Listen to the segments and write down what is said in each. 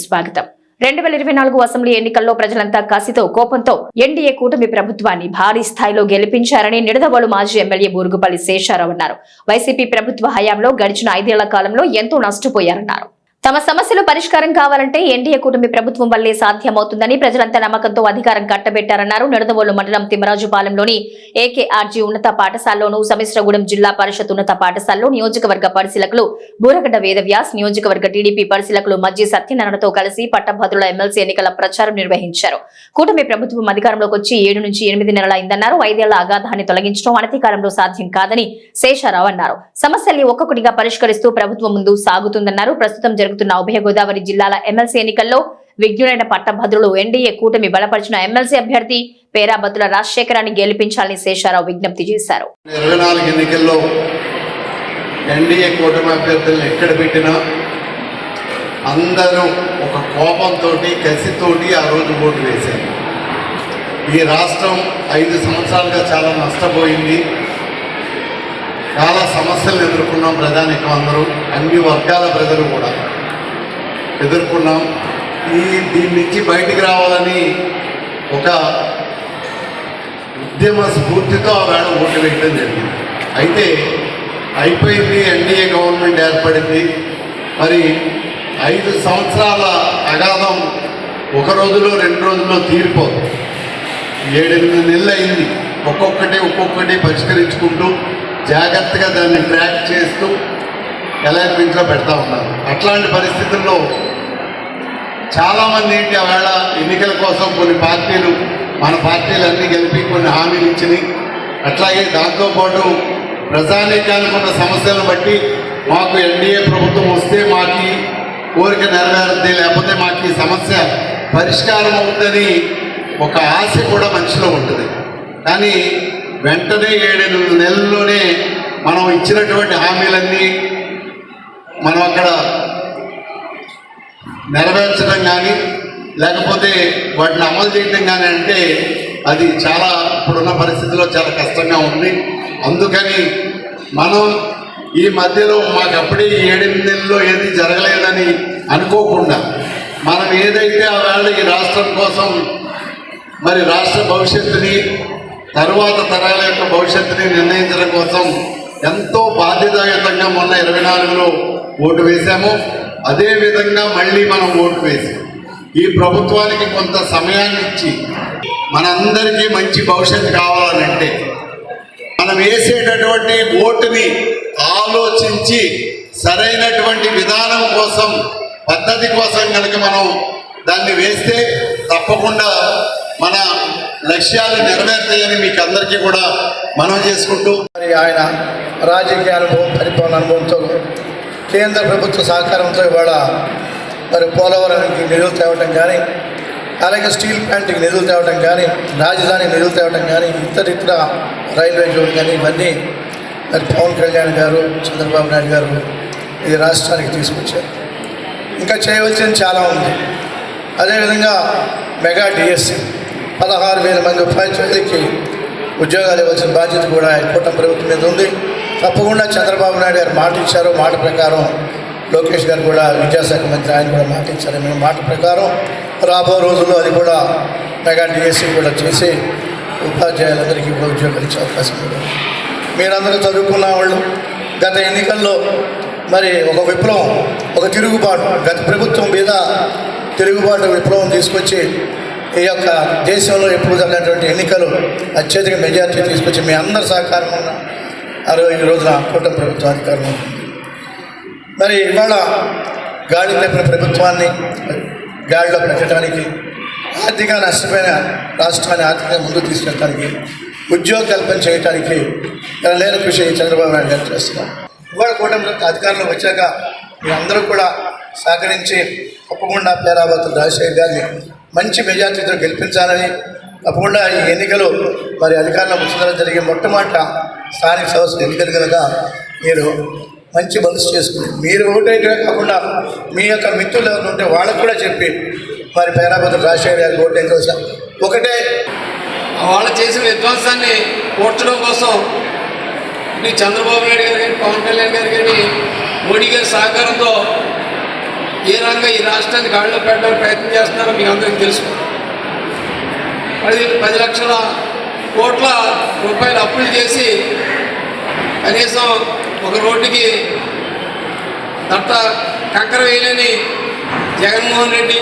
స్వాగతం. రెండు వేల ఇరవై నాలుగు అసెంబ్లీ ఎన్నికల్లో ప్రజలంతా కసితో కోపంతో ఎన్డీఏ కూటమి ప్రభుత్వాన్ని భారీ స్థాయిలో గెలిపించారని నిడదవోలు మాజీ ఎమ్మెల్యే బూరుగుపల్లి శేషారావు అన్నారు. వైసీపీ ప్రభుత్వ హయాంలో గడిచిన ఐదేళ్ళ కాలంలో ఎంతో నష్టపోయారన్నారు. తమ సమస్యలు పరిష్కారం కావాలంటే ఎన్డీఏ కూటమి ప్రభుత్వం వల్లే సాధ్యమవుతుందని ప్రజలంతా నమ్మకంతో అధికారం కట్టబెట్టారన్నారు నిడదవోలు మండలం తిమ్మరాజుపాలెంలోని ఏకేఆర్జీ ఉన్నత పాఠశాలలోను సమిశ్రగూడెం జిల్లా పరిషత్ ఉన్నత పాఠశాలలో నియోజకవర్గ పరిశీలకులు బూరగడ్డ వేదవ్యాస్ నియోజకవర్గ టీడీపీ పరిశీలకులు మజ్జి సత్యనారాయణతో కలిసి పట్టభద్రుల ఎమ్మెల్సీ ఎన్నికల ప్రచారం నిర్వహించారు. కూటమి ప్రభుత్వం అధికారంలోకి వచ్చి ఏడు నుంచి ఎనిమిది నెలల అయిందన్నారు. ఐదేళ్ళ అగాధాన్ని తొలగించడం అనతికాలంలో సాధ్యం కాదని శేషారావు అన్నారు. సమస్యల్ని ఒక్కొక్కటిగా పరిష్కరిస్తూ ప్రభుత్వం ముందు సాగుతుందన్నారు. ప్రస్తుతం జరుగుతున్న ఉభయ గోదావరి జిల్లాల ఎమ్మెల్సీ ఎన్నికల్లో విజ్ఞులైన పట్టభద్రులు ఎన్డీఏ కూటమి బలపరిచిన ఎమ్మెల్సీ అభ్యర్థి పేరాబత్తుల రాజశేఖరాన్ని గెలిపించాలని శేషారావు విజ్ఞప్తి చేశారు. ఎన్నికల్లో ఎన్డీఏ కూటమి అభ్యర్థులను ఎక్కడ పెట్టినా అందరూ ఒక కోపంతో కసితోటి ఆ రోజు ఓటు వేశారు. ఈ రాష్ట్రం ఐదు సంవత్సరాలుగా చాలా నష్టపోయింది. చాలా సమస్యలు ఎదుర్కొన్నాం ప్రజానికం అందరూ అన్ని వర్గాల ప్రజలు కూడా. ఎదుర్కొన్నాం. ఈ దీని నుంచి బయటికి రావాలని ఒక ఉద్యమ స్ఫూర్తితో ఆ వేళ ఓటు వేయడం జరిగింది. అయితే అయిపోయింది ఎన్డీఏ గవర్నమెంట్ ఏర్పడింది. మరి ఐదు సంవత్సరాల అగాధం ఒక రోజులో రెండు రోజుల్లో తీరిపోదు. ఏడెనిమిది నెలలు అయింది. ఒక్కొక్కటి ఒక్కొక్కటి పరిష్కరించుకుంటూ జాగ్రత్తగా దాన్ని ట్రాక్ చేస్తూ ఎలైన్మెంట్లో పెడతా ఉన్నారు. అట్లాంటి పరిస్థితుల్లో చాలామంది ఏంటి ఆవేళ ఎన్నికల కోసం కొన్ని పార్టీలు మన పార్టీలు అన్నీ కలిపి కొన్ని హామీలు ఇచ్చినాయి. అట్లాగే దాంతోపాటు ప్రజానీకానికి ఉన్న సమస్యలను బట్టి మాకు ఎన్డీఏ ప్రభుత్వం వస్తే మాకు కోరిక నెరవేరుద్ది లేకపోతే మాకు ఈ సమస్య పరిష్కారం అవుతుందని ఒక ఆశ కూడా మనిషిలో ఉంటుంది. కానీ వెంటనే ఏడెనిమిది నెలల్లోనే మనం ఇచ్చినటువంటి హామీలన్నీ మనం అక్కడ నెరవేర్చడం కానీ లేకపోతే వాటిని అమలు చేయడం కానీ అంటే అది చాలా ఇప్పుడున్న పరిస్థితిలో చాలా కష్టంగా ఉంది. అందుకని మనం ఈ మధ్యలో మాకు అప్పుడే ఏడెనిమిది నెలల్లో ఏది జరగలేదని అనుకోకుండా మనం ఏదైతే ఆ ఈ రాష్ట్రం కోసం మరి రాష్ట్ర భవిష్యత్తుని తరువాత తరాల యొక్క భవిష్యత్తుని నిర్ణయించడం కోసం ఎంతో బాధ్యతాయుతంగా మొన్న ఇరవై నాలుగులో ఓటు వేశాము. అదే విధంగా మళ్ళీ మనం ఓటు వేసి ఈ ప్రభుత్వానికి కొంత సమయాన్ని ఇచ్చి మనందరికీ మంచి భవిష్యత్తు కావాలనంటే మనం వేసేటటువంటి ఓటుని ఆలోచించి సరైనటువంటి విధానం కోసం పద్ధతి కోసం కనుక మనం దాన్ని వేస్తే తప్పకుండా మన లక్ష్యాలు నెరవేర్తాయని మీకు అందరికీ కూడా మనం చేసుకుంటూ మరి ఆయన రాజకీయ అనుభవం పరిపాలన అనుభవంతో కేంద్ర ప్రభుత్వ సహకారంతో ఇవాళ మరి పోలవరానికి నిధులు తేవటం కానీ అలాగే స్టీల్ ప్లాంట్కి నిధులు తేవటం కానీ రాజధాని నిధులు తేవటం కానీ ఇతర ఇతర రైల్వే జోన్ కానీ ఇవన్నీ మరి పవన్ కళ్యాణ్ గారు చంద్రబాబు నాయుడు గారు ఈ రాష్ట్రానికి తీసుకొచ్చారు. ఇంకా చేయవలసింది చాలా ఉంది. అదేవిధంగా మెగా డిఎస్సి పదహారు వేల మంది ఉపాధ్యాయులకి ఉద్యోగాలు ఇవ్వాల్సిన బాధ్యత కూడా కూటమి ప్రభుత్వం మీద ఉంది. తప్పకుండా చంద్రబాబు నాయుడు గారు మాట ఇచ్చారు. మాట ప్రకారం లోకేష్ గారు కూడా విద్యాశాఖ మంత్రి ఆయన కూడా మాట ఇచ్చారు. మేము మాట ప్రకారం రాబో రోజుల్లో అది కూడా మెగా డిఎస్సీ కూడా చేసి ఉపాధ్యాయులందరికీ కూడా ఉద్యోగాలు ఇచ్చే అవకాశం ఉంది. మీరందరూ చదువుకున్న వాళ్ళు గత ఎన్నికల్లో మరి ఒక విప్లవం ఒక తిరుగుబాటు గత ప్రభుత్వం మీద తిరుగుబాటు విప్లవం తీసుకొచ్చి ఈ యొక్క దేశంలో ఎప్పుడు జరిగినటువంటి ఎన్నికలు అత్యధిక మెజార్టీ తీసుకొచ్చి మీ అందరి సహకారం ఉన్న అరవై ఐదు రోజుల కోట ప్రభుత్వ అధికారం ఉంటుంది మరి ఇవాళ గాడి తప్పిన ప్రభుత్వాన్ని గాడిలో పెట్టడానికి ఆర్థిక నష్టమైన రాష్ట్రాన్ని ఆర్థికంగా ముందుకు తీసుకెళ్ళడానికి ఉద్యోగ కల్పన చేయడానికి లేని కృషి చంద్రబాబు నాయుడు గారు చేస్తున్నాం ఇవాళ కూటమి అధికారంలో వచ్చాక మీరందరూ కూడా సహకరించి తప్పకుండా పేరావతులు రాజశేఖర్ గారిని మంచి మెజార్టీతో గెలిపించాలని తప్పకుండా ఈ ఎన్నికలు మరి అధికారంలో వచ్చిన జరిగే మొట్టమొదట స్థానిక సంస్థల ఎన్నికలు కనుక మీరు మంచి మనసు చేసుకుని మీరు ఓటేయడమే కాకుండా మీ యొక్క మిత్రులు ఉంటే వాళ్ళకు కూడా చెప్పి మరి పేరాపతి రాజశేఖర్ గారికి ఓటే కోసం ఒకటే. వాళ్ళు చేసిన విధ్వంసాన్ని కూర్చడం కోసం మీ చంద్రబాబు నాయుడు గారు కానీ పవన్ కళ్యాణ్ గారు కానీ మోడీ గారి సహకారంతో ఏ రంగా ఈ రాష్ట్రాన్ని గాడిలో పెట్టడానికి ప్రయత్నం చేస్తున్నారో మీకు అందరికీ తెలుసు. పది పది లక్షల కోట్ల రూపాయలు అప్పులు చేసి కనీసం ఒక రోడ్డుకి దట్ట కంకర వేయలేని జగన్మోహన్ రెడ్డి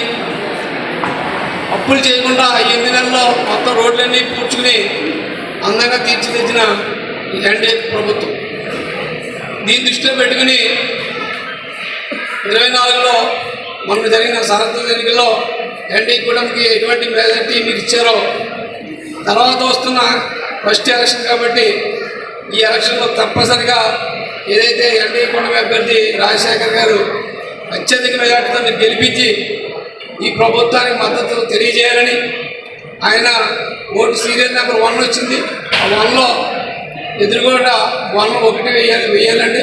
అప్పులు చేయకుండా ఎనిమిది నెలల్లో మొత్తం రోడ్లన్నీ పూడ్చుకుని అందంగా తీర్చిదిద్దిన ఈ ఎన్డీఏ ప్రభుత్వం. దీన్ని దృష్టిలో పెట్టుకుని ఇరవై నాలుగులో మొన్న జరిగిన సార్వత్రిక ఎన్నికల్లో ఎన్డీ కూటమికి ఎటువంటి మెజార్టీ మీకు ఇచ్చారో తర్వాత వస్తున్న ఫస్ట్ ఎలక్షన్ కాబట్టి ఈ ఎలక్షన్లో తప్పనిసరిగా ఏదైతే ఎన్డీఏ కూటమి అభ్యర్థి రాజశేఖర్ గారు అత్యధిక మెజార్టీతో మీరు గెలిపించి ఈ ప్రభుత్వానికి మద్దతు తెలియజేయాలని ఆయన ఓటు సీరియల్ నెంబర్ వన్ వచ్చింది. ఆ వన్లో ఎదురుకుండా వన్ ఒకటి వేయాలి వేయాలండి.